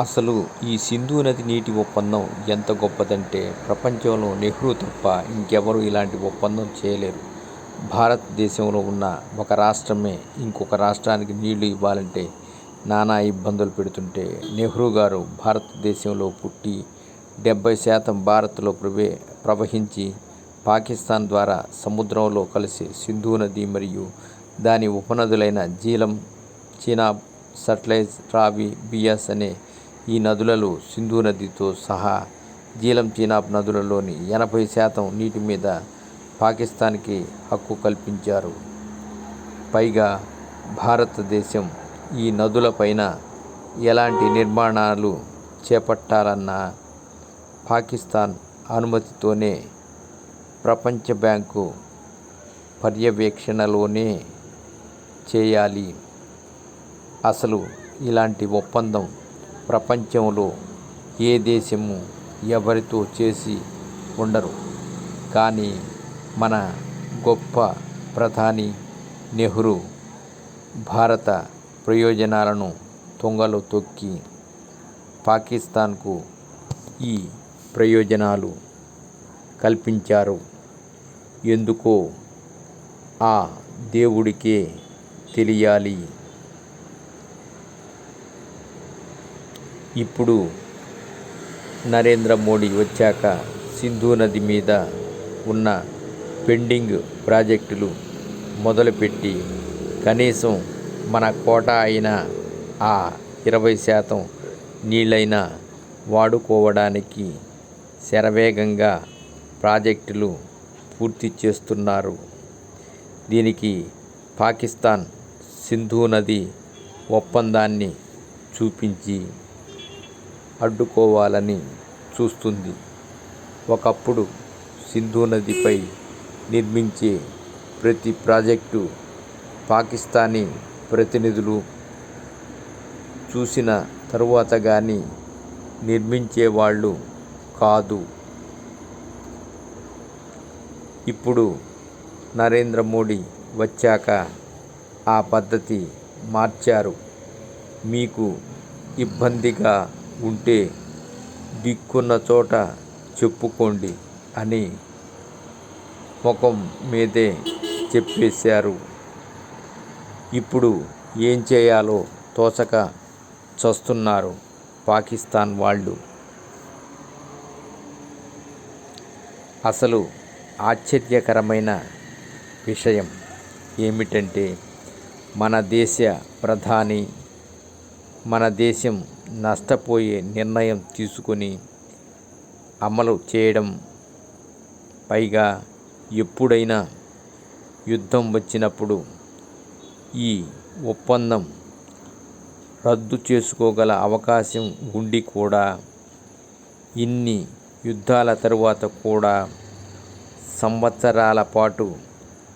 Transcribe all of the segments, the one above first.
అసలు ఈ సింధు నది నీటి ఒప్పందం ఎంత గొప్పదంటే ప్రపంచంలో నెహ్రూ తప్ప ఇంకెవరూ ఇలాంటి ఒప్పందం చేయలేరు. భారతదేశంలో ఉన్న ఒక రాష్ట్రమే ఇంకొక రాష్ట్రానికి నీళ్ళు ఇవ్వాలంటే నానా ఇబ్బందులు పెడుతుంటే నెహ్రూ గారు భారతదేశంలో పుట్టి డెబ్బై శాతం భారత్లో ప్రవే ప్రవహించి పాకిస్తాన్ ద్వారా సముద్రంలో కలిసి సింధు నది మరియు దాని ఉపనదులైన జీలం చీనాబ్ సట్లైజ్ రావి బియాస్ అనే ఈ నదులలో సింధు నదితో సహా జీలం చీనాబ్ నదులలోని ఎనభై శాతం నీటి మీద పాకిస్తాన్కి హక్కు కల్పించారు. పైగా భారతదేశం ఈ నదులపైన ఎలాంటి నిర్మాణాలు చేపట్టాలన్నా పాకిస్తాన్ అనుమతితోనే ప్రపంచ బ్యాంకు పర్యవేక్షణలోనే చేయాలి. అసలు ఇలాంటి ఒప్పందం ప్రపంచంలో ఏ దేశము ఎవరితో చేసి ఉండరు. కానీ మన గొప్ప ప్రధాని నెహ్రూ భారత ప్రయోజనాలను తుంగలో తొక్కి పాకిస్తాన్కు ఈ ప్రయోజనాలు కల్పించారు. ఎందుకో ఆ దేవుడికే తెలియాలి. ఇప్పుడు నరేంద్ర మోడీ వచ్చాక సింధు నది మీద ఉన్న పెండింగ్ ప్రాజెక్టులు మొదలుపెట్టి కనీసం మన కోట అయిన ఆ ఇరవై శాతం నీళ్ళైనా వాడుకోవడానికి శరవేగంగా ప్రాజెక్టులు పూర్తి చేస్తున్నారు. దీనికి పాకిస్తాన్ సింధు నది ఒప్పందాన్ని చూపించి అడ్డుకోవాలని చూస్తుంది. ఒకప్పుడు సింధు నదిపై నిర్మించే ప్రతి ప్రాజెక్టు పాకిస్తానీ ప్రతినిధులు చూసిన తరువాత కానీ నిర్మించేవాళ్ళు కాదు. ఇప్పుడు నరేంద్ర మోడీ వచ్చాక ఆ పద్ధతి మార్చారు. మీకు ఇబ్బందిగా ఉంటే దిక్కున్న చోట చెప్పుకోండి అని ముఖం మీదే చెప్పేశారు. ఇప్పుడు ఏం చేయాలో తోచక చస్తున్నారు పాకిస్తాన్ వాళ్ళు. అసలు ఆశ్చర్యకరమైన విషయం ఏమిటంటే మన దేశ ప్రధాని మన దేశం నష్టపోయే నిర్ణయం తీసుకొని అమలు చేయడం. పైగా ఎప్పుడైనా యుద్ధం వచ్చినప్పుడు ఈ ఒప్పందం రద్దు చేసుకోగల అవకాశం ఉండి కూడా ఇన్ని యుద్ధాల తరువాత కూడా సంవత్సరాల పాటు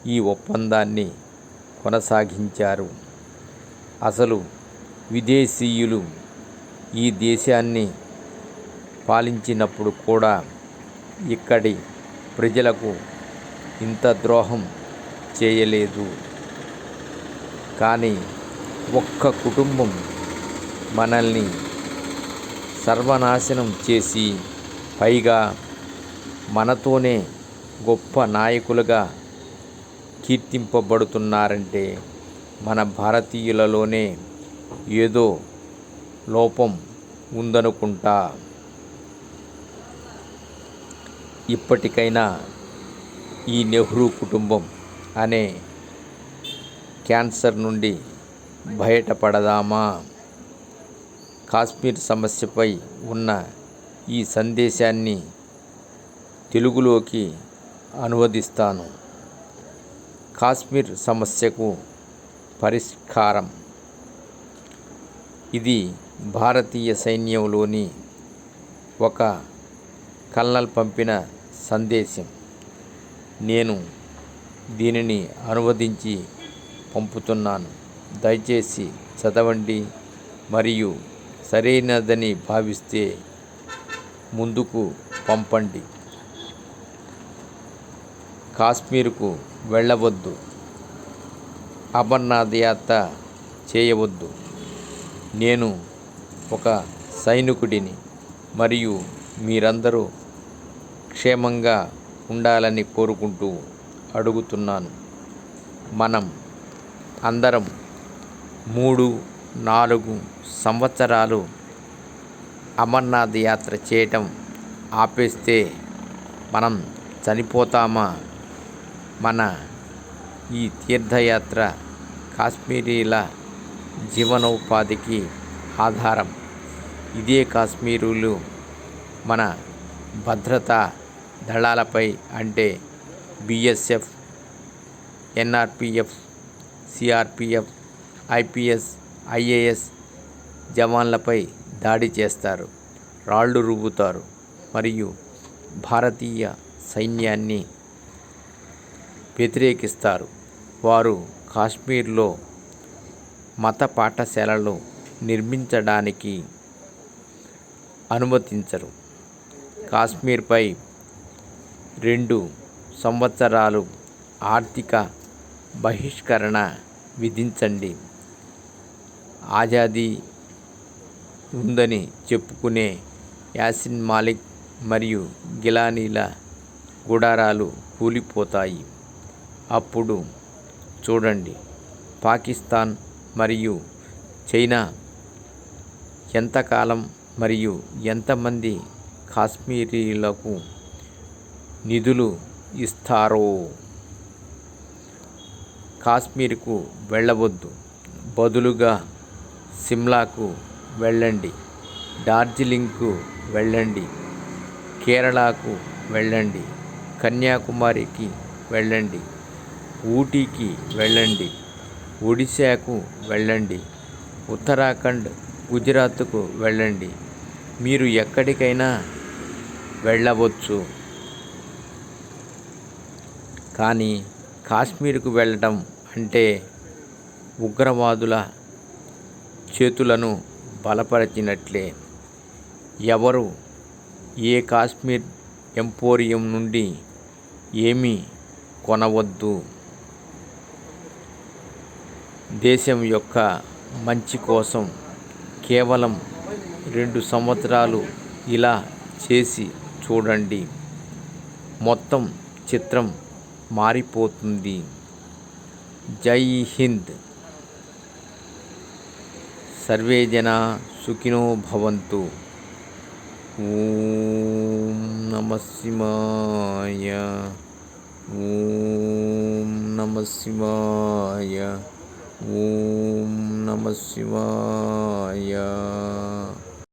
ఈ ఒప్పందాన్ని కొనసాగించారు. అసలు విదేశీయులు ఈ దేశాన్ని పాలించినప్పుడు కూడా ఇక్కడి ప్రజలకు ఇంత ద్రోహం చేయలేదు. కానీ ఒక్క కుటుంబం మనల్ని సర్వనాశనం చేసి పైగా మనతోనే గొప్ప నాయకులుగా కీర్తింపబడుతున్నారంటే మన భారతీయులలోనే ఏదో లోపం ఉందనుకుంటా. ఇప్పటికైనా ఈ నెహ్రూ కుటుంబం అనే క్యాన్సర్ నుండి బయటపడదామా? కాశ్మీర్ సమస్యపై ఉన్న ఈ సందేశాన్ని తెలుగులోకి అనువదిస్తాను. కాశ్మీర్ సమస్యకు పరిష్కారం. ఇది భారతీయ సైన్యంలోని ఒక కల్నల్ పంపిన సందేశం. నేను దీనిని అనువదించి పంపుతున్నాను. దయచేసి చదవండి మరియు సరైనదని భావిస్తే ముందుకు పంపండి. కాశ్మీర్కు వెళ్ళవద్దు. అమర్నాథ్ యాత్ర చేయవద్దు. నేను ఒక సైనికుడిని మరియు మీరందరూ క్షేమంగా ఉండాలని కోరుకుంటూ అడుగుతున్నాను. మనం అందరం మూడు నాలుగు సంవత్సరాలు అమర్నాథ్ యాత్ర చేయటం ఆపేస్తే మనం చనిపోతామా? మన ఈ తీర్థయాత్ర కాశ్మీరీల జీవనోపాధికి ఆధారం. ఇదే కాశ్మీరులు మన భద్రతా దళాలపై అంటే BSF NRPF CRPF IPS IAS జవాన్లపై దాడి చేస్తారు రాళ్ళు రుబ్బుతారు మరియు భారతీయ సైన్యాన్ని వ్యతిరేకిస్తారు. వారు కాశ్మీర్లో మత పాఠశాలలు నిర్మించడానికి అనుమతించరు. కాశ్మీర్పై రెండు సంవత్సరాలు ఆర్థిక బహిష్కరణ విధించండి. ఆజాదీ ఉందని చెప్పుకునే యాసిన్ మాలిక్ మరియు గిలానీల గుడారాలు కూలిపోతాయి. అప్పుడు చూడండి పాకిస్తాన్ మరియు చైనా ఎంతకాలం మరియు ఎంతమంది కాశ్మీరీలకు నిధులు ఇస్తారో? కాశ్మీర్కు వెళ్ళవద్దు. బదులుగా సిమ్లాకు వెళ్ళండి. డార్జిలింగ్కు వెళ్ళండి. కేరళకు వెళ్ళండి. కన్యాకుమారికి వెళ్ళండి. ఊటీకి వెళ్ళండి. ఒడిశాకు వెళ్ళండి. ఉత్తరాఖండ్ గుజరాత్కు వెళ్ళండి. మీరు ఎక్కడికైనా వెళ్ళవచ్చు. కానీ కాశ్మీర్కు వెళ్ళటం అంటే ఉగ్రవాదుల చేతులను బలపరిచినట్లే. ఎవరు ఏ కాశ్మీర్ ఎంపోరియం నుండి ఏమీ కొనవద్దు. దేశం యొక్క మంచి కోసం కేవలం రెండు సంవత్సరాలు ఇలా చేసి చూడండి. మొత్తం చిత్రం మారిపోతుంది. జై హింద్. సర్వే జన సుఖినో భవంతు. ఓం నమ శివాయ. ఓం నమ శివాయ. ఓం నమ శివాయ